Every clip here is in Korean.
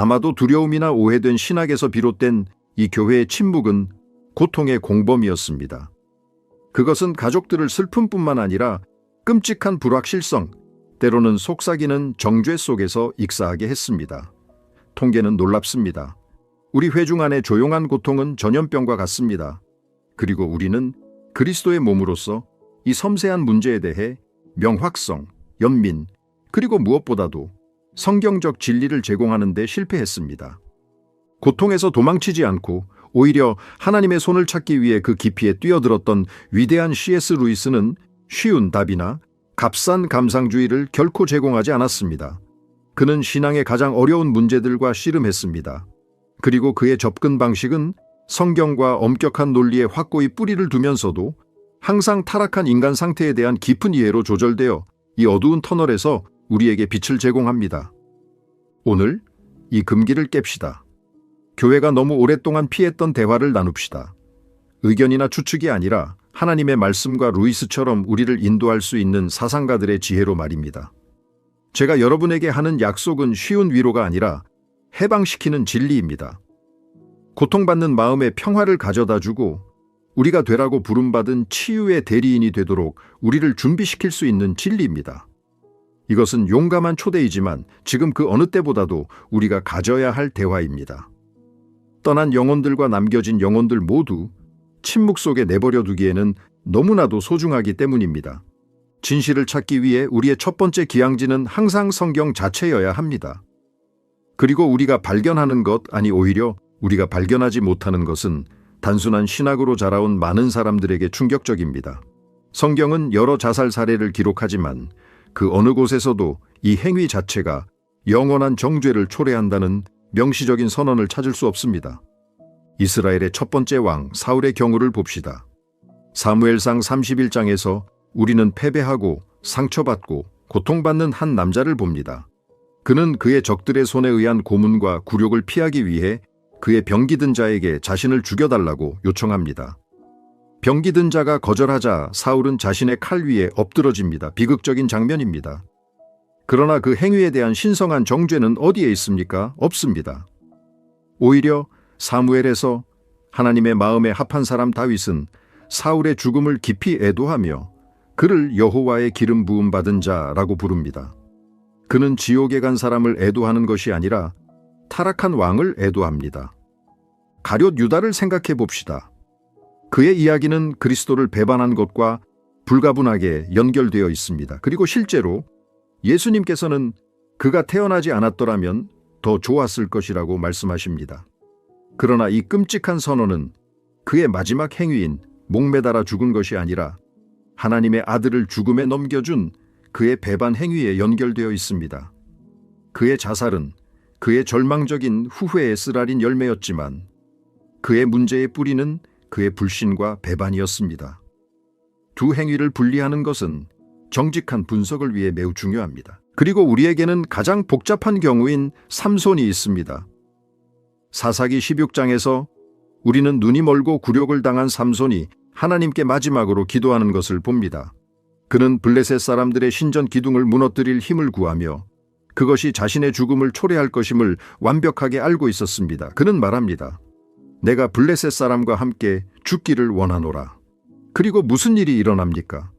아마도 두려움이나 오해된 신학에서 비롯된 이 교회의 침묵은 고통의 공범이었습니다. 그것은 가족들을 슬픔뿐만 아니라 끔찍한 불확실성, 때로는 속삭이는 정죄 속에서 익사하게 했습니다. 통계는 놀랍습니다. 우리 회중 안의 조용한 고통은 전염병과 같습니다. 그리고 우리는 그리스도의 몸으로서 이 섬세한 문제에 대해 명확성, 연민, 그리고 무엇보다도 성경적 진리를 제공하는 데 실패했습니다. 고통에서 도망치지 않고 오히려 하나님의 손을 찾기 위해 그 깊이에 뛰어들었던 위대한 C.S. 루이스는 쉬운 답이나 값싼 감상주의를 결코 제공하지 않았습니다. 그는 신앙의 가장 어려운 문제들과 씨름했습니다. 그리고 그의 접근 방식은 성경과 엄격한 논리에 확고히 뿌리를 두면서도 항상 타락한 인간 상태에 대한 깊은 이해로 조절되어 이 어두운 터널에서 우리에게 빛을 제공합니다. 오늘 이 금기를 깹시다. 교회가 너무 오랫동안 피했던 대화를 나눕시다. 의견이나 추측이 아니라 하나님의 말씀과 루이스처럼 우리를 인도할 수 있는 사상가들의 지혜로 말입니다. 제가 여러분에게 하는 약속은 쉬운 위로가 아니라 해방시키는 진리입니다. 고통받는 마음에 평화를 가져다 주고 우리가 되라고 부름받은 치유의 대리인이 되도록 우리를 준비시킬 수 있는 진리입니다. 이것은 용감한 초대이지만 지금 그 어느 때보다도 우리가 가져야 할 대화입니다. 떠난 영혼들과 남겨진 영혼들 모두 침묵 속에 내버려 두기에는 너무나도 소중하기 때문입니다. 진실을 찾기 위해 우리의 첫 번째 기항지는 항상 성경 자체여야 합니다. 그리고 우리가 발견하는 것, 아니 오히려 우리가 발견하지 못하는 것은 단순한 신학으로 자라온 많은 사람들에게 충격적입니다. 성경은 여러 자살 사례를 기록하지만 그 어느 곳에서도 이 행위 자체가 영원한 정죄를 초래한다는 명시적인 선언을 찾을 수 없습니다. 이스라엘의 첫 번째 왕 사울의 경우를 봅시다. 사무엘상 31장에서 우리는 패배하고 상처받고 고통받는 한 남자를 봅니다. 그는 그의 적들의 손에 의한 고문과 굴욕을 피하기 위해 그의 병기든 자에게 자신을 죽여달라고 요청합니다. 병기든 자가 거절하자 사울은 자신의 칼 위에 엎드러집니다. 비극적인 장면입니다. 그러나 그 행위에 대한 신성한 정죄는 어디에 있습니까? 없습니다. 오히려 사무엘에서 하나님의 마음에 합한 사람 다윗은 사울의 죽음을 깊이 애도하며 그를 여호와의 기름 부음 받은 자라고 부릅니다. 그는 지옥에 간 사람을 애도하는 것이 아니라 타락한 왕을 애도합니다. 가룟 유다를 생각해 봅시다. 그의 이야기는 그리스도를 배반한 것과 불가분하게 연결되어 있습니다. 그리고 실제로 예수님께서는 그가 태어나지 않았더라면 더 좋았을 것이라고 말씀하십니다. 그러나 이 끔찍한 선언은 그의 마지막 행위인 목매달아 죽은 것이 아니라 하나님의 아들을 죽음에 넘겨준 그의 배반 행위에 연결되어 있습니다. 그의 자살은 그의 절망적인 후회에 쓰라린 열매였지만 그의 문제의 뿌리는 그의 불신과 배반이었습니다. 두 행위를 분리하는 것은 정직한 분석을 위해 매우 중요합니다. 그리고 우리에게는 가장 복잡한 경우인 삼손이 있습니다. 사사기 16장에서 우리는 눈이 멀고 굴욕을 당한 삼손이 하나님께 마지막으로 기도하는 것을 봅니다. 그는 블레셋 사람들의 신전 기둥을 무너뜨릴 힘을 구하며 그것이 자신의 죽음을 초래할 것임을 완벽하게 알고 있었습니다. 그는 말합니다. 내가 블레셋 사람과 함께 죽기를 원하노라. 그리고 무슨 일이 일어납니까?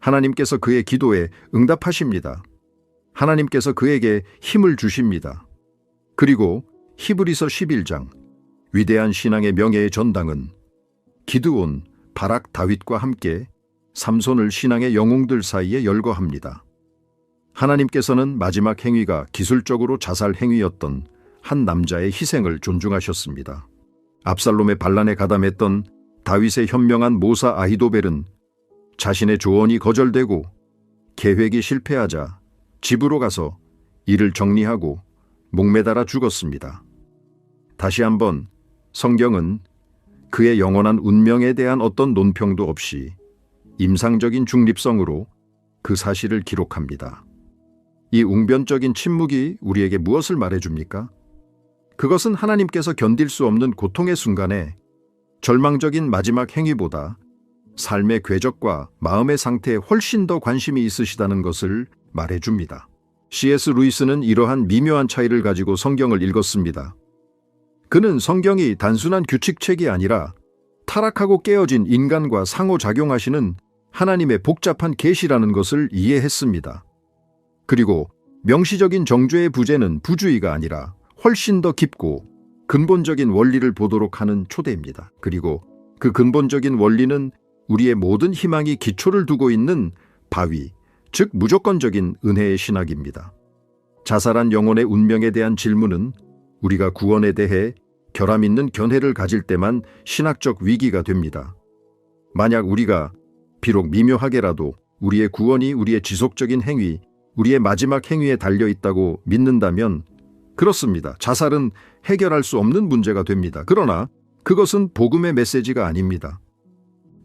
하나님께서 그의 기도에 응답하십니다. 하나님께서 그에게 힘을 주십니다. 그리고 히브리서 11장 위대한 신앙의 명예의 전당은 기드온, 바락, 다윗과 함께 삼손을 신앙의 영웅들 사이에 열거합니다. 하나님께서는 마지막 행위가 기술적으로 자살 행위였던 한 남자의 희생을 존중하셨습니다. 압살롬의 반란에 가담했던 다윗의 현명한 모사 아히도벨은 자신의 조언이 거절되고 계획이 실패하자 집으로 가서 일을 정리하고 목매달아 죽었습니다. 다시 한번 성경은 그의 영원한 운명에 대한 어떤 논평도 없이 임상적인 중립성으로 그 사실을 기록합니다. 이 웅변적인 침묵이 우리에게 무엇을 말해줍니까? 그것은 하나님께서 견딜 수 없는 고통의 순간에 절망적인 마지막 행위보다 삶의 궤적과 마음의 상태에 훨씬 더 관심이 있으시다는 것을 말해줍니다. C.S. 루이스는 이러한 미묘한 차이를 가지고 성경을 읽었습니다. 그는 성경이 단순한 규칙책이 아니라 타락하고 깨어진 인간과 상호작용하시는 하나님의 복잡한 계시라는 것을 이해했습니다. 그리고 명시적인 정죄의 부재는 부주의가 아니라 훨씬 더 깊고 근본적인 원리를 보도록 하는 초대입니다. 그리고 그 근본적인 원리는 우리의 모든 희망이 기초를 두고 있는 바위, 즉 무조건적인 은혜의 신학입니다. 자살한 영혼의 운명에 대한 질문은 우리가 구원에 대해 결함 있는 견해를 가질 때만 신학적 위기가 됩니다. 만약 우리가 비록 미묘하게라도 우리의 구원이 우리의 지속적인 행위, 우리의 마지막 행위에 달려 있다고 믿는다면 그렇습니다. 자살은 해결할 수 없는 문제가 됩니다. 그러나 그것은 복음의 메시지가 아닙니다.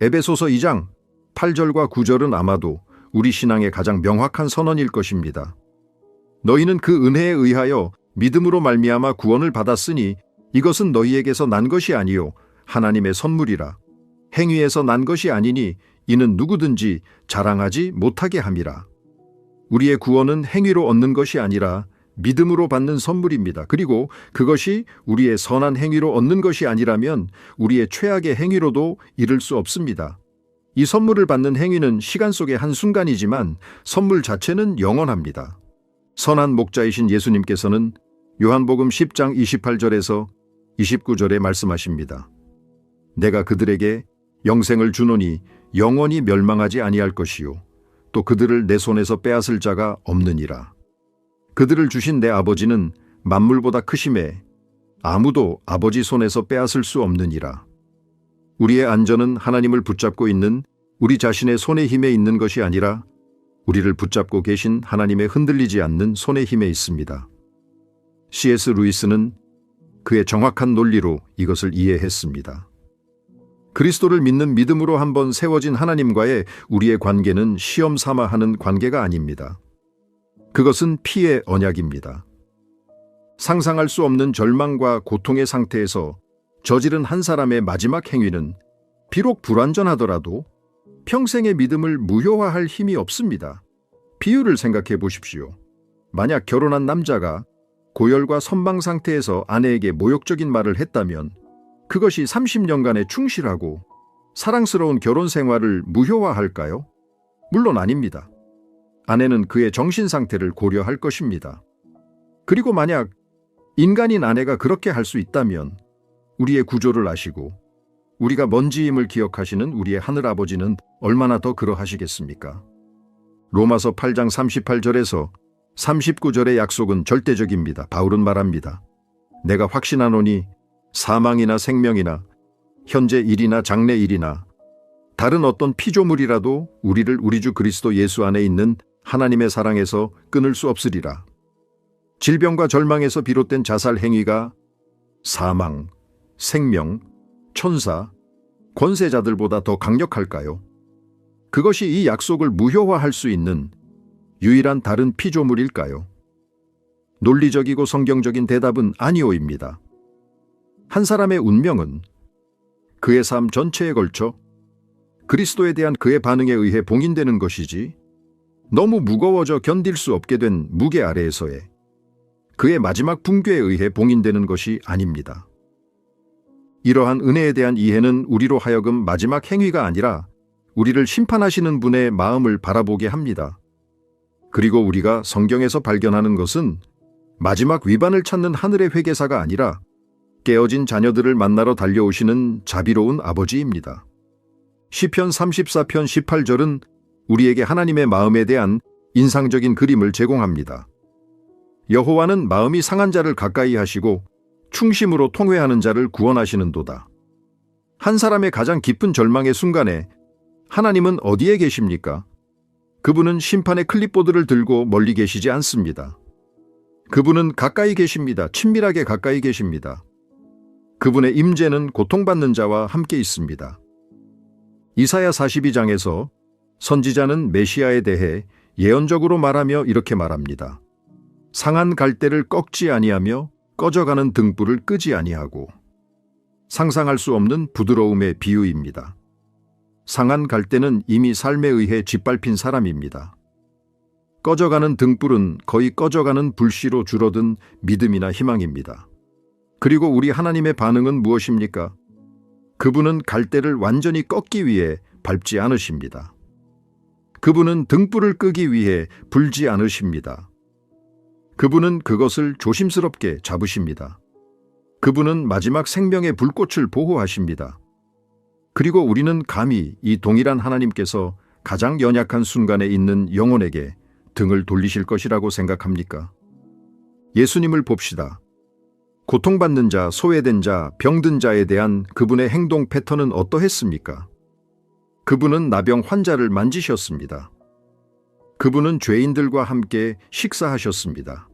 에베소서 2장 8절과 9절은 아마도 우리 신앙의 가장 명확한 선언일 것입니다. 너희는 그 은혜에 의하여 믿음으로 말미암아 구원을 받았으니 이것은 너희에게서 난 것이 아니요 하나님의 선물이라 행위에서 난 것이 아니니 이는 누구든지 자랑하지 못하게 함이라. 우리의 구원은 행위로 얻는 것이 아니라 믿음으로 받는 선물입니다. 그리고 그것이 우리의 선한 행위로 얻는 것이 아니라면 우리의 최악의 행위로도 이를 수 없습니다. 이 선물을 받는 행위는 시간 속의 한순간이지만 선물 자체는 영원합니다. 선한 목자이신 예수님께서는 요한복음 10장 28절에서 29절에 말씀하십니다. 내가 그들에게 영생을 주노니 영원히 멸망하지 아니할 것이요 또 그들을 내 손에서 빼앗을 자가 없느니라. 그들을 주신 내 아버지는 만물보다 크심에 아무도 아버지 손에서 빼앗을 수 없느니라. 우리의 안전은 하나님을 붙잡고 있는 우리 자신의 손의 힘에 있는 것이 아니라 우리를 붙잡고 계신 하나님의 흔들리지 않는 손의 힘에 있습니다. C.S. 루이스는 그의 정확한 논리로 이것을 이해했습니다. 그리스도를 믿는 믿음으로 한번 세워진 하나님과의 우리의 관계는 시험 삼아 하는 관계가 아닙니다. 그것은 피의 언약입니다. 상상할 수 없는 절망과 고통의 상태에서 저지른 한 사람의 마지막 행위는 비록 불완전하더라도 평생의 믿음을 무효화할 힘이 없습니다. 비유를 생각해 보십시오. 만약 결혼한 남자가 고열과 선방 상태에서 아내에게 모욕적인 말을 했다면 그것이 30년간의 충실하고 사랑스러운 결혼 생활을 무효화할까요? 물론 아닙니다. 아내는 그의 정신 상태를 고려할 것입니다. 그리고 만약 인간인 아내가 그렇게 할 수 있다면 우리의 구조를 아시고 우리가 먼지임을 기억하시는 우리의 하늘아버지는 얼마나 더 그러하시겠습니까? 로마서 8장 38절에서 39절의 약속은 절대적입니다. 바울은 말합니다. 내가 확신하노니 사망이나 생명이나 현재 일이나 장래 일이나 다른 어떤 피조물이라도 우리를 우리 주 그리스도 예수 안에 있는 하나님의 사랑에서 끊을 수 없으리라. 질병과 절망에서 비롯된 자살 행위가 사망, 생명, 천사, 권세자들보다 더 강력할까요? 그것이 이 약속을 무효화할 수 있는 유일한 다른 피조물일까요? 논리적이고 성경적인 대답은 아니오입니다. 한 사람의 운명은 그의 삶 전체에 걸쳐 그리스도에 대한 그의 반응에 의해 봉인되는 것이지 너무 무거워져 견딜 수 없게 된 무게 아래에서의 그의 마지막 붕괴에 의해 봉인되는 것이 아닙니다. 이러한 은혜에 대한 이해는 우리로 하여금 마지막 행위가 아니라 우리를 심판하시는 분의 마음을 바라보게 합니다. 그리고 우리가 성경에서 발견하는 것은 마지막 위반을 찾는 하늘의 회계사가 아니라 깨어진 자녀들을 만나러 달려오시는 자비로운 아버지입니다. 시편 34편 18절은 우리에게 하나님의 마음에 대한 인상적인 그림을 제공합니다. 여호와는 마음이 상한 자를 가까이 하시고 충심으로 통회하는 자를 구원하시는도다. 한 사람의 가장 깊은 절망의 순간에 하나님은 어디에 계십니까? 그분은 심판의 클립보드를 들고 멀리 계시지 않습니다. 그분은 가까이 계십니다. 친밀하게 가까이 계십니다. 그분의 임재는 고통받는 자와 함께 있습니다. 이사야 42장에서 선지자는 메시아에 대해 예언적으로 말하며 이렇게 말합니다. 상한 갈대를 꺾지 아니하며 꺼져가는 등불을 끄지 아니하고 상상할 수 없는 부드러움의 비유입니다. 상한 갈대는 이미 삶에 의해 짓밟힌 사람입니다. 꺼져가는 등불은 거의 꺼져가는 불씨로 줄어든 믿음이나 희망입니다. 그리고 우리 하나님의 반응은 무엇입니까? 그분은 갈대를 완전히 꺾기 위해 밟지 않으십니다. 그분은 등불을 끄기 위해 불지 않으십니다. 그분은 그것을 조심스럽게 잡으십니다. 그분은 마지막 생명의 불꽃을 보호하십니다. 그리고 우리는 감히 이 동일한 하나님께서 가장 연약한 순간에 있는 영혼에게 등을 돌리실 것이라고 생각합니까? 예수님을 봅시다. 고통받는 자, 소외된 자, 병든 자에 대한 그분의 행동 패턴은 어떠했습니까? 그분은 나병 환자를 만지셨습니다. 그분은 죄인들과 함께 식사하셨습니다.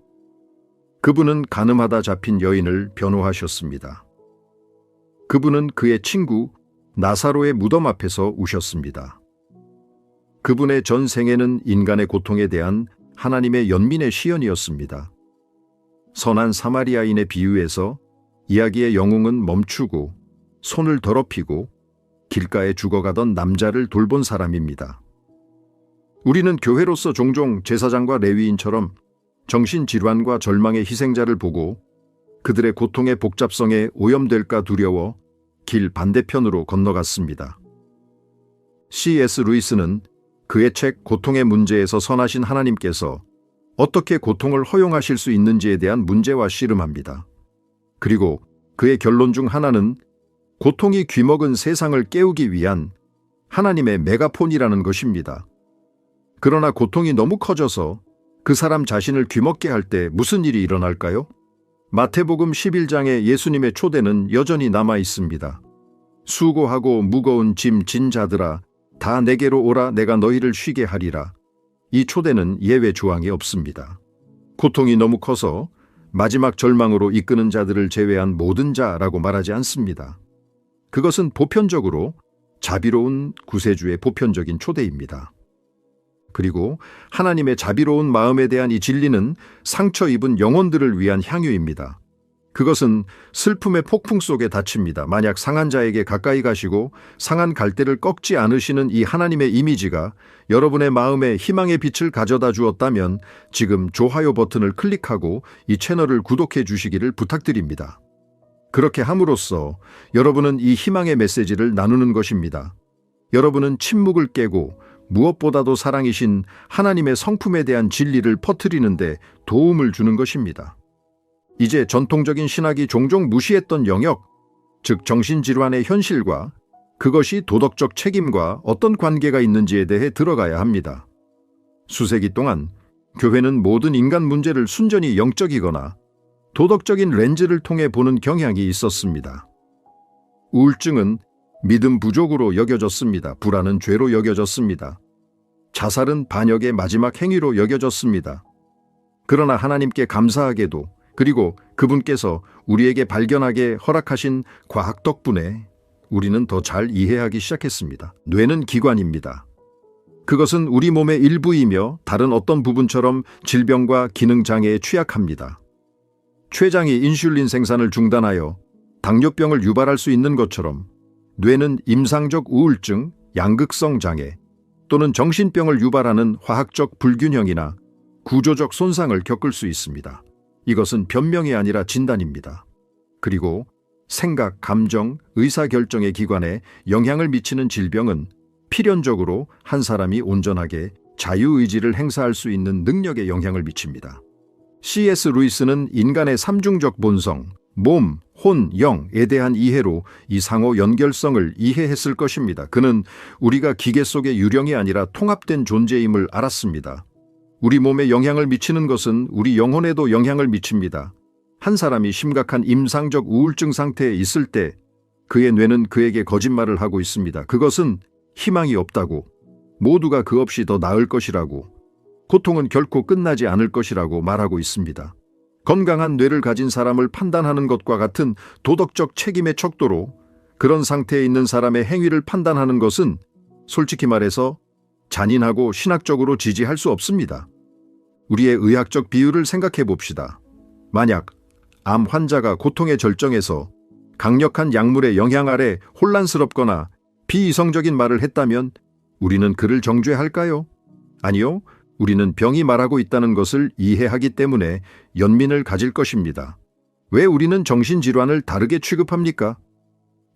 그분은 가늠하다 잡힌 여인을 변호하셨습니다. 그분은 그의 친구 나사로의 무덤 앞에서 우셨습니다. 그분의 전 생애는 인간의 고통에 대한 하나님의 연민의 시연이었습니다. 선한 사마리아인의 비유에서 이야기의 영웅은 멈추고 손을 더럽히고 길가에 죽어가던 남자를 돌본 사람입니다. 우리는 교회로서 종종 제사장과 레위인처럼 정신질환과 절망의 희생자를 보고 그들의 고통의 복잡성에 오염될까 두려워 길 반대편으로 건너갔습니다. C.S. 루이스는 그의 책 고통의 문제에서 선하신 하나님께서 어떻게 고통을 허용하실 수 있는지에 대한 문제와 씨름합니다. 그리고 그의 결론 중 하나는 고통이 귀먹은 세상을 깨우기 위한 하나님의 메가폰이라는 것입니다. 그러나 고통이 너무 커져서 그 사람 자신을 귀먹게 할 때 무슨 일이 일어날까요? 마태복음 11장의 예수님의 초대는 여전히 남아 있습니다. 수고하고 무거운 짐 진 자들아 다 내게로 오라 내가 너희를 쉬게 하리라. 이 초대는 예외 조항이 없습니다. 고통이 너무 커서 마지막 절망으로 이끄는 자들을 제외한 모든 자라고 말하지 않습니다. 그것은 보편적으로 자비로운 구세주의 보편적인 초대입니다. 그리고 하나님의 자비로운 마음에 대한 이 진리는 상처 입은 영혼들을 위한 향유입니다. 그것은 슬픔의 폭풍 속에 닫힙니다. 만약 상한 자에게 가까이 가시고 상한 갈대를 꺾지 않으시는 이 하나님의 이미지가 여러분의 마음에 희망의 빛을 가져다 주었다면 지금 좋아요 버튼을 클릭하고 이 채널을 구독해 주시기를 부탁드립니다. 그렇게 함으로써 여러분은 이 희망의 메시지를 나누는 것입니다. 여러분은 침묵을 깨고 무엇보다도 사랑이신 하나님의 성품에 대한 진리를 퍼뜨리는데 도움을 주는 것입니다. 이제 전통적인 신학이 종종 무시했던 영역, 즉 정신질환의 현실과 그것이 도덕적 책임과 어떤 관계가 있는지에 대해 들어가야 합니다. 수세기 동안 교회는 모든 인간 문제를 순전히 영적이거나 도덕적인 렌즈를 통해 보는 경향이 있었습니다. 우울증은 믿음 부족으로 여겨졌습니다. 불안은 죄로 여겨졌습니다. 자살은 반역의 마지막 행위로 여겨졌습니다. 그러나 하나님께 감사하게도 그리고 그분께서 우리에게 발견하게 허락하신 과학 덕분에 우리는 더 잘 이해하기 시작했습니다. 뇌는 기관입니다. 그것은 우리 몸의 일부이며 다른 어떤 부분처럼 질병과 기능 장애에 취약합니다. 췌장이 인슐린 생산을 중단하여 당뇨병을 유발할 수 있는 것처럼 뇌는 임상적 우울증, 양극성 장애 또는 정신병을 유발하는 화학적 불균형이나 구조적 손상을 겪을 수 있습니다. 이것은 변명이 아니라 진단입니다. 그리고 생각, 감정, 의사결정의 기관에 영향을 미치는 질병은 필연적으로 한 사람이 온전하게 자유의지를 행사할 수 있는 능력에 영향을 미칩니다. C.S. 루이스는 인간의 삼중적 본성, 몸, 혼, 영에 대한 이해로 이 상호 연결성을 이해했을 것입니다. 그는 우리가 기계 속의 유령이 아니라 통합된 존재임을 알았습니다. 우리 몸에 영향을 미치는 것은 우리 영혼에도 영향을 미칩니다. 한 사람이 심각한 임상적 우울증 상태에 있을 때 그의 뇌는 그에게 거짓말을 하고 있습니다. 그것은 희망이 없다고, 모두가 그 없이 더 나을 것이라고, 고통은 결코 끝나지 않을 것이라고 말하고 있습니다. 건강한 뇌를 가진 사람을 판단하는 것과 같은 도덕적 책임의 척도로 그런 상태에 있는 사람의 행위를 판단하는 것은 솔직히 말해서 잔인하고 신학적으로 지지할 수 없습니다. 우리의 의학적 비유를 생각해 봅시다. 만약 암 환자가 고통의 절정에서 강력한 약물의 영향 아래 혼란스럽거나 비이성적인 말을 했다면 우리는 그를 정죄할까요? 아니요. 우리는 병이 말하고 있다는 것을 이해하기 때문에 연민을 가질 것입니다. 왜 우리는 정신질환을 다르게 취급합니까?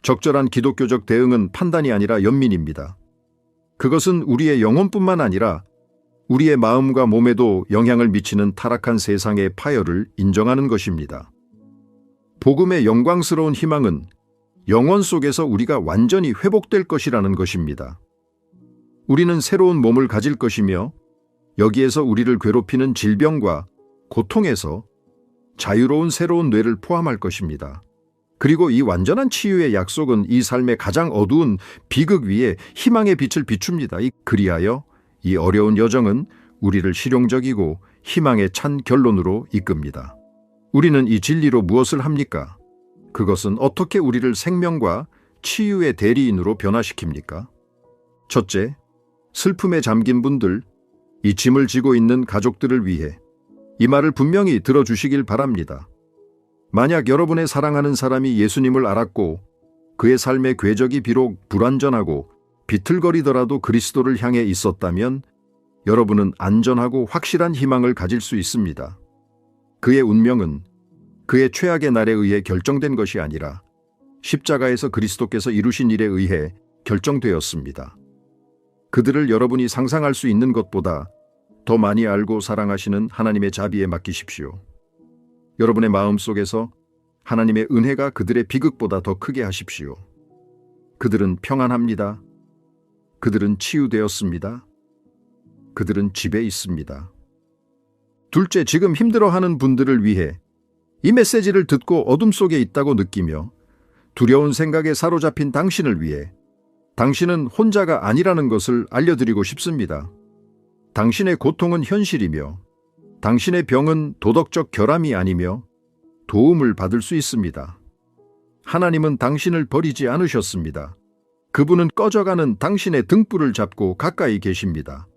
적절한 기독교적 대응은 판단이 아니라 연민입니다. 그것은 우리의 영혼뿐만 아니라 우리의 마음과 몸에도 영향을 미치는 타락한 세상의 파열을 인정하는 것입니다. 복음의 영광스러운 희망은 영원 속에서 우리가 완전히 회복될 것이라는 것입니다. 우리는 새로운 몸을 가질 것이며 여기에서 우리를 괴롭히는 질병과 고통에서 자유로운 새로운 뇌를 포함할 것입니다. 그리고 이 완전한 치유의 약속은 이 삶의 가장 어두운 비극 위에 희망의 빛을 비춥니다. 이 그리하여 이 어려운 여정은 우리를 실용적이고 희망에 찬 결론으로 이끕니다. 우리는 이 진리로 무엇을 합니까? 그것은 어떻게 우리를 생명과 치유의 대리인으로 변화시킵니까? 첫째, 슬픔에 잠긴 분들, 이 짐을 지고 있는 가족들을 위해 이 말을 분명히 들어주시길 바랍니다. 만약 여러분의 사랑하는 사람이 예수님을 알았고 그의 삶의 궤적이 비록 불완전하고 비틀거리더라도 그리스도를 향해 있었다면 여러분은 안전하고 확실한 희망을 가질 수 있습니다. 그의 운명은 그의 최악의 날에 의해 결정된 것이 아니라 십자가에서 그리스도께서 이루신 일에 의해 결정되었습니다. 그들을 여러분이 상상할 수 있는 것보다 더 많이 알고 사랑하시는 하나님의 자비에 맡기십시오. 여러분의 마음 속에서 하나님의 은혜가 그들의 비극보다 더 크게 하십시오. 그들은 평안합니다. 그들은 치유되었습니다. 그들은 집에 있습니다. 둘째, 지금 힘들어하는 분들을 위해 이 메시지를 듣고 어둠 속에 있다고 느끼며 두려운 생각에 사로잡힌 당신을 위해 당신은 혼자가 아니라는 것을 알려드리고 싶습니다. 당신의 고통은 현실이며 당신의 병은 도덕적 결함이 아니며 도움을 받을 수 있습니다. 하나님은 당신을 버리지 않으셨습니다. 그분은 꺼져가는 당신의 등불을 잡고 가까이 계십니다.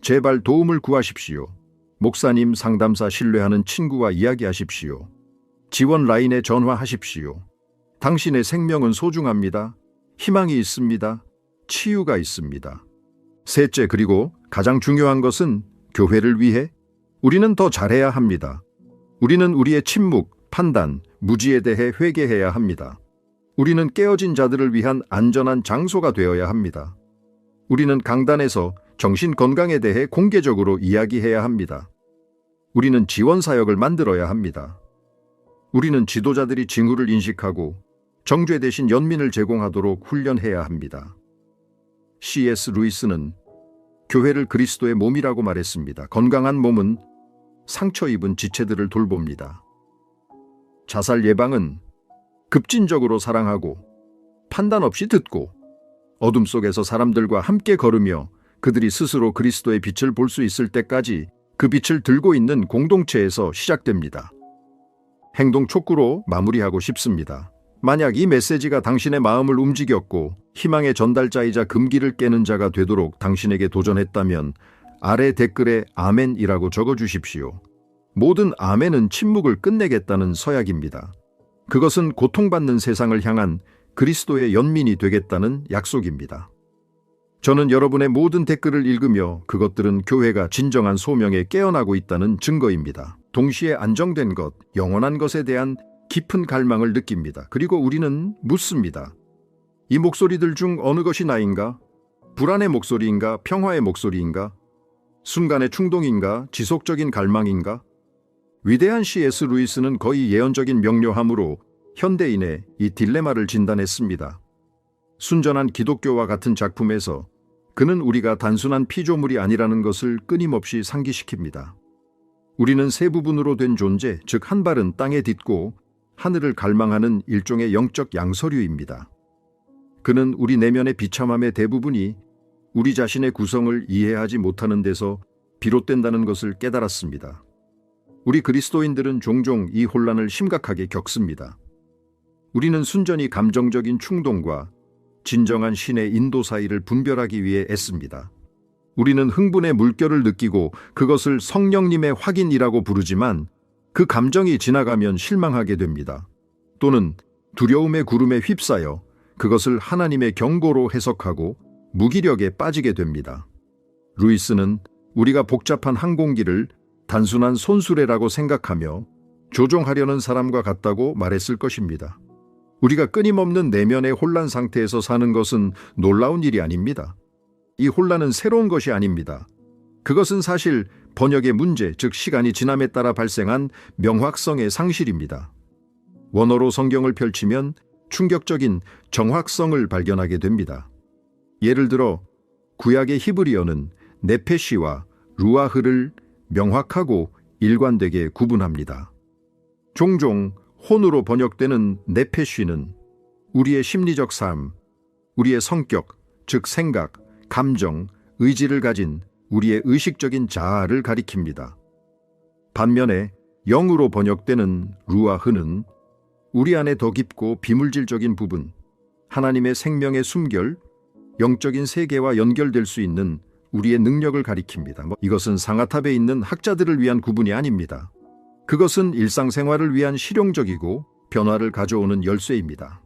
제발 도움을 구하십시오. 목사님 상담사 신뢰하는 친구와 이야기하십시오. 지원 라인에 전화하십시오. 당신의 생명은 소중합니다. 희망이 있습니다. 치유가 있습니다. 셋째, 그리고 가장 중요한 것은 교회를 위해 우리는 더 잘해야 합니다. 우리는 우리의 침묵, 판단, 무지에 대해 회개해야 합니다. 우리는 깨어진 자들을 위한 안전한 장소가 되어야 합니다. 우리는 강단에서 정신 건강에 대해 공개적으로 이야기해야 합니다. 우리는 지원 사역을 만들어야 합니다. 우리는 지도자들이 징후를 인식하고 정죄 대신 연민을 제공하도록 훈련해야 합니다. C.S. 루이스는 교회를 그리스도의 몸이라고 말했습니다. 건강한 몸은 상처 입은 지체들을 돌봅니다. 자살 예방은 급진적으로 사랑하고 판단 없이 듣고 어둠 속에서 사람들과 함께 걸으며 그들이 스스로 그리스도의 빛을 볼 수 있을 때까지 그 빛을 들고 있는 공동체에서 시작됩니다. 행동 촉구로 마무리하고 싶습니다. 만약 이 메시지가 당신의 마음을 움직였고 희망의 전달자이자 금기를 깨는 자가 되도록 당신에게 도전했다면 아래 댓글에 아멘이라고 적어 주십시오. 모든 아멘은 침묵을 끝내겠다는 서약입니다. 그것은 고통받는 세상을 향한 그리스도의 연민이 되겠다는 약속입니다. 저는 여러분의 모든 댓글을 읽으며 그것들은 교회가 진정한 소명에 깨어나고 있다는 증거입니다. 동시에 안정된 것, 영원한 것에 대한 깊은 갈망을 느낍니다. 그리고 우리는 묻습니다. 이 목소리들 중 어느 것이 나인가? 불안의 목소리인가? 평화의 목소리인가? 순간의 충동인가? 지속적인 갈망인가? 위대한 C.S. 루이스는 거의 예언적인 명료함으로 현대인의 이 딜레마를 진단했습니다. 순전한 기독교와 같은 작품에서 그는 우리가 단순한 피조물이 아니라는 것을 끊임없이 상기시킵니다. 우리는 세 부분으로 된 존재, 즉 한 발은 땅에 딛고 하늘을 갈망하는 일종의 영적 양서류입니다. 그는 우리 내면의 비참함의 대부분이 우리 자신의 구성을 이해하지 못하는 데서 비롯된다는 것을 깨달았습니다. 우리 그리스도인들은 종종 이 혼란을 심각하게 겪습니다. 우리는 순전히 감정적인 충동과 진정한 신의 인도 사이를 분별하기 위해 애씁니다. 우리는 흥분의 물결을 느끼고 그것을 성령님의 확인이라고 부르지만 그 감정이 지나가면 실망하게 됩니다. 또는 두려움의 구름에 휩싸여 그것을 하나님의 경고로 해석하고 무기력에 빠지게 됩니다. 루이스는 우리가 복잡한 항공기를 단순한 손수레라고 생각하며 조종하려는 사람과 같다고 말했을 것입니다. 우리가 끊임없는 내면의 혼란 상태에서 사는 것은 놀라운 일이 아닙니다. 이 혼란은 새로운 것이 아닙니다. 그것은 사실 번역의 문제, 즉 시간이 지남에 따라 발생한 명확성의 상실입니다. 원어로 성경을 펼치면 충격적인 정확성을 발견하게 됩니다. 예를 들어 구약의 히브리어는 네페시와 루아흐를 명확하고 일관되게 구분합니다. 종종 혼으로 번역되는 네페쉬는 우리의 심리적 삶, 우리의 성격, 즉 생각, 감정, 의지를 가진 우리의 의식적인 자아를 가리킵니다. 반면에 영으로 번역되는 루아흐는 우리 안에 더 깊고 비물질적인 부분, 하나님의 생명의 숨결, 영적인 세계와 연결될 수 있는 우리의 능력을 가리킵니다. 뭐 이것은 상아탑에 있는 학자들을 위한 구분이 아닙니다. 그것은 일상생활을 위한 실용적이고 변화를 가져오는 열쇠입니다.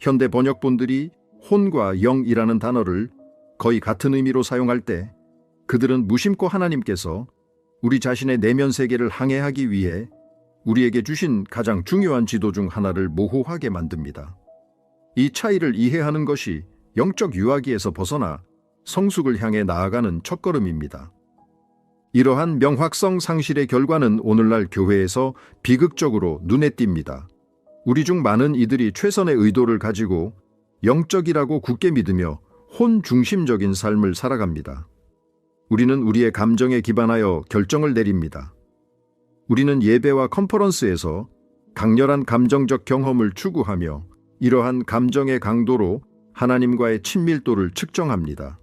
현대 번역본들이 혼과 영이라는 단어를 거의 같은 의미로 사용할 때 그들은 무심코 하나님께서 우리 자신의 내면 세계를 항해하기 위해 우리에게 주신 가장 중요한 지도 중 하나를 모호하게 만듭니다. 이 차이를 이해하는 것이 영적 유아기에서 벗어나 성숙을 향해 나아가는 첫걸음입니다. 이러한 명확성 상실의 결과는 오늘날 교회에서 비극적으로 눈에 띕니다. 우리 중 많은 이들이 최선의 의도를 가지고 영적이라고 굳게 믿으며 혼 중심적인 삶을 살아갑니다. 우리는 우리의 감정에 기반하여 결정을 내립니다. 우리는 예배와 컨퍼런스에서 강렬한 감정적 경험을 추구하며 이러한 감정의 강도로 하나님과의 친밀도를 측정합니다.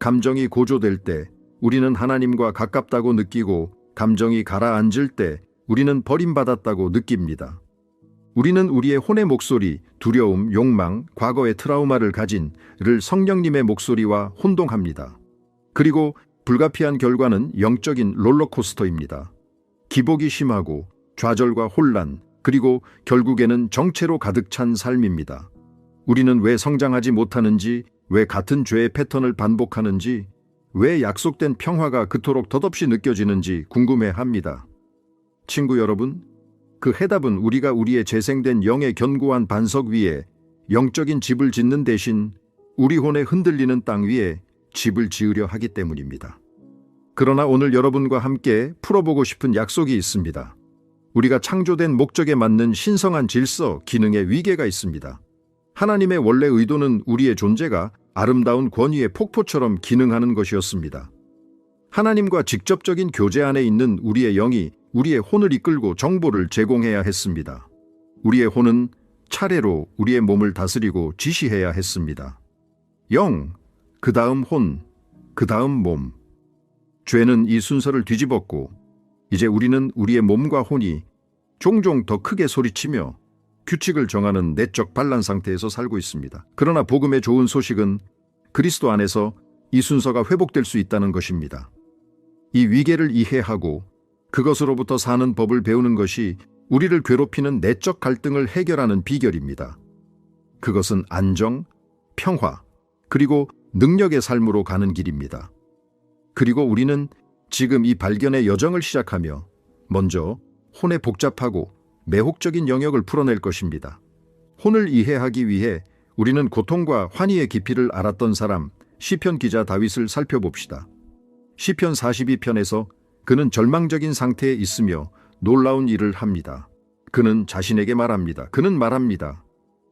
감정이 고조될 때 우리는 하나님과 가깝다고 느끼고 감정이 가라앉을 때 우리는 버림받았다고 느낍니다. 우리는 우리의 혼의 목소리, 두려움, 욕망, 과거의 트라우마를 가진 를 성령님의 목소리와 혼동합니다. 그리고 불가피한 결과는 영적인 롤러코스터입니다. 기복이 심하고 좌절과 혼란, 그리고 결국에는 정체로 가득 찬 삶입니다. 우리는 왜 성장하지 못하는지, 왜 같은 죄의 패턴을 반복하는지, 왜 약속된 평화가 그토록 덧없이 느껴지는지 궁금해 합니다. 친구 여러분, 그 해답은 우리가 우리의 재생된 영의 견고한 반석 위에 영적인 집을 짓는 대신 우리 혼에 흔들리는 땅 위에 집을 지으려 하기 때문입니다. 그러나 오늘 여러분과 함께 풀어보고 싶은 약속이 있습니다. 우리가 창조된 목적에 맞는 신성한 질서, 기능의 위계가 있습니다. 하나님의 원래 의도는 우리의 존재가 아름다운 권위의 폭포처럼 기능하는 것이었습니다. 하나님과 직접적인 교제 안에 있는 우리의 영이 우리의 혼을 이끌고 정보를 제공해야 했습니다. 우리의 혼은 차례로 우리의 몸을 다스리고 지시해야 했습니다. 영, 그 다음 혼, 그 다음 몸. 죄는 이 순서를 뒤집었고 이제 우리는 우리의 몸과 혼이 종종 더 크게 소리치며 규칙을 정하는 내적 반란 상태에서 살고 있습니다. 그러나 복음의 좋은 소식은 그리스도 안에서 이 순서가 회복될 수 있다는 것입니다. 이 위계를 이해하고 그것으로부터 사는 법을 배우는 것이 우리를 괴롭히는 내적 갈등을 해결하는 비결입니다. 그것은 안정, 평화, 그리고 능력의 삶으로 가는 길입니다. 그리고 우리는 지금 이 발견의 여정을 시작하며 먼저 혼의 복잡하고 매혹적인 영역을 풀어낼 것입니다. 혼을 이해하기 위해 우리는 고통과 환희의 깊이를 알았던 사람 시편 기자 다윗을 살펴봅시다. 시편 42편에서 그는 절망적인 상태에 있으며 놀라운 일을 합니다. 그는 자신에게 말합니다. 그는 말합니다.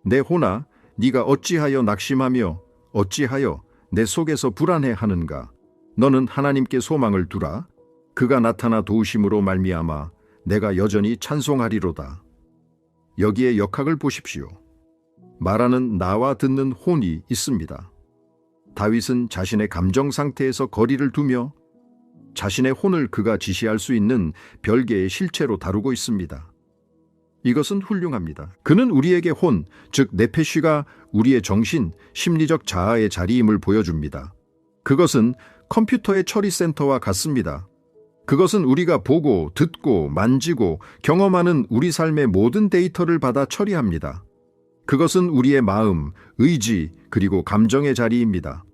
내 혼아, 네가 어찌하여 낙심하며 어찌하여 내 속에서 불안해하는가? 너는 하나님께 소망을 두라. 그가 나타나 도우심으로 말미암아 내가 여전히 찬송하리로다. 여기에 역학을 보십시오. 말하는 나와 듣는 혼이 있습니다. 다윗은 자신의 감정 상태에서 거리를 두며 자신의 혼을 그가 지시할 수 있는 별개의 실체로 다루고 있습니다. 이것은 훌륭합니다. 그는 우리에게 혼, 즉 네페쉬가 우리의 정신, 심리적 자아의 자리임을 보여줍니다. 그것은 컴퓨터의 처리센터와 같습니다. 그것은 우리가 보고, 듣고, 만지고, 경험하는 우리 삶의 모든 데이터를 받아 처리합니다. 그것은 우리의 마음, 의지, 그리고 감정의 자리입니다.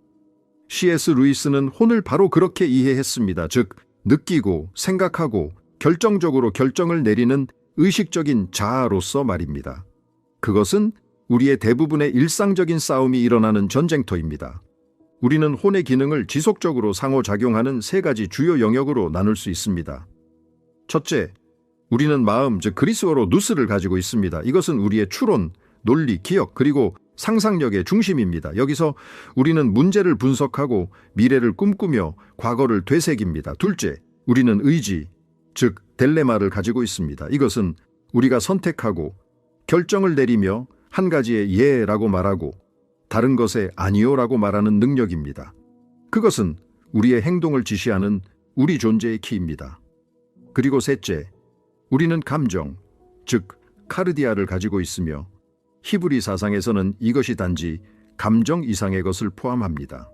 C.S. 루이스는 혼을 바로 그렇게 이해했습니다. 즉, 느끼고 생각하고 결정적으로 결정을 내리는 의식적인 자아로서 말입니다. 그것은 우리의 대부분의 일상적인 싸움이 일어나는 전쟁터입니다. 우리는 혼의 기능을 지속적으로 상호작용하는 세 가지 주요 영역으로 나눌 수 있습니다. 첫째, 우리는 마음, 즉 그리스어로 누스를 가지고 있습니다. 이것은 우리의 추론, 논리, 기억, 그리고 상상력의 중심입니다. 여기서 우리는 문제를 분석하고 미래를 꿈꾸며 과거를 되새깁니다. 둘째, 우리는 의지, 즉 델레마를 가지고 있습니다. 이것은 우리가 선택하고 결정을 내리며 한 가지의 예라고 말하고 다른 것에 아니요라고 말하는 능력입니다. 그것은 우리의 행동을 지시하는 우리 존재의 키입니다. 그리고 셋째, 우리는 감정, 즉 카르디아를 가지고 있으며 히브리 사상에서는 이것이 단지 감정 이상의 것을 포함합니다.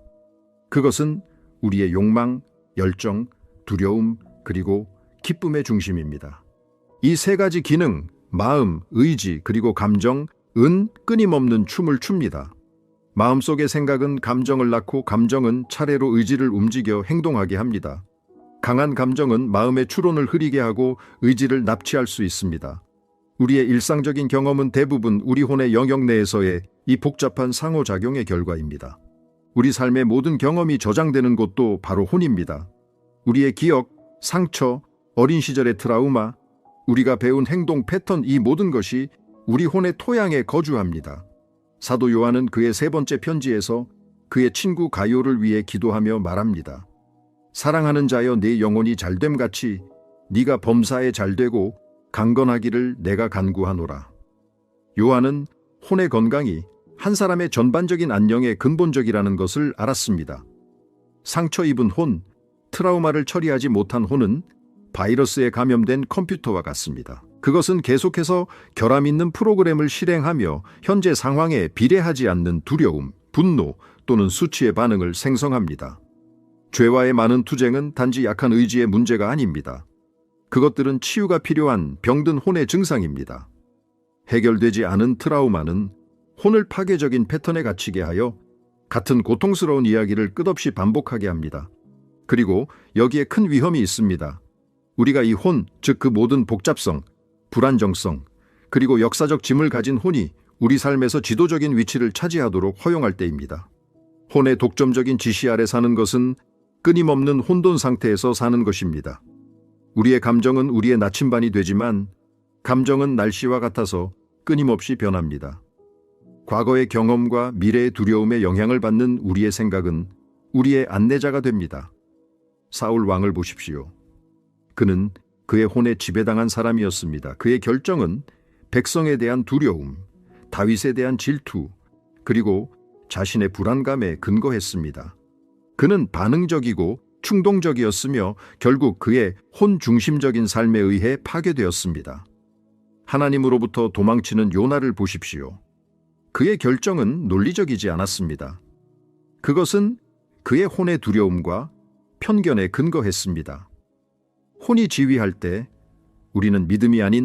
그것은 우리의 욕망, 열정, 두려움, 그리고 기쁨의 중심입니다. 이 세 가지 기능, 마음, 의지, 그리고 감정, 은 끊임없는 춤을 춥니다. 마음속의 생각은 감정을 낳고 감정은 차례로 의지를 움직여 행동하게 합니다. 강한 감정은 마음의 추론을 흐리게 하고 의지를 납치할 수 있습니다. 우리의 일상적인 경험은 대부분 우리 혼의 영역 내에서의 이 복잡한 상호작용의 결과입니다. 우리 삶의 모든 경험이 저장되는 곳도 바로 혼입니다. 우리의 기억, 상처, 어린 시절의 트라우마, 우리가 배운 행동 패턴 이 모든 것이 우리 혼의 토양에 거주합니다. 사도 요한은 그의 세 번째 편지에서 그의 친구 가요를 위해 기도하며 말합니다. 사랑하는 자여 내 영혼이 잘됨 같이 네가 범사에 잘되고 강건하기를 내가 간구하노라. 요한은 혼의 건강이 한 사람의 전반적인 안녕의 근본적이라는 것을 알았습니다. 상처 입은 혼, 트라우마를 처리하지 못한 혼은 바이러스에 감염된 컴퓨터와 같습니다. 그것은 계속해서 결함 있는 프로그램을 실행하며 현재 상황에 비례하지 않는 두려움, 분노 또는 수치의 반응을 생성합니다. 죄와의 많은 투쟁은 단지 약한 의지의 문제가 아닙니다. 그것들은 치유가 필요한 병든 혼의 증상입니다. 해결되지 않은 트라우마는 혼을 파괴적인 패턴에 갇히게 하여 같은 고통스러운 이야기를 끝없이 반복하게 합니다. 그리고 여기에 큰 위험이 있습니다. 우리가 이 혼, 즉 그 모든 복잡성, 불안정성, 그리고 역사적 짐을 가진 혼이 우리 삶에서 지도적인 위치를 차지하도록 허용할 때입니다. 혼의 독점적인 지시 아래 사는 것은 끊임없는 혼돈 상태에서 사는 것입니다. 우리의 감정은 우리의 나침반이 되지만 감정은 날씨와 같아서 끊임없이 변합니다. 과거의 경험과 미래의 두려움에 영향을 받는 우리의 생각은 우리의 안내자가 됩니다. 사울 왕을 보십시오. 그는 그의 혼에 지배당한 사람이었습니다. 그의 결정은 백성에 대한 두려움, 다윗에 대한 질투, 그리고 자신의 불안감에 근거했습니다. 그는 반응적이고 충동적이었으며 결국 그의 혼 중심적인 삶에 의해 파괴되었습니다. 하나님으로부터 도망치는 요나를 보십시오. 그의 결정은 논리적이지 않았습니다. 그것은 그의 혼의 두려움과 편견에 근거했습니다. 혼이 지휘할 때 우리는 믿음이 아닌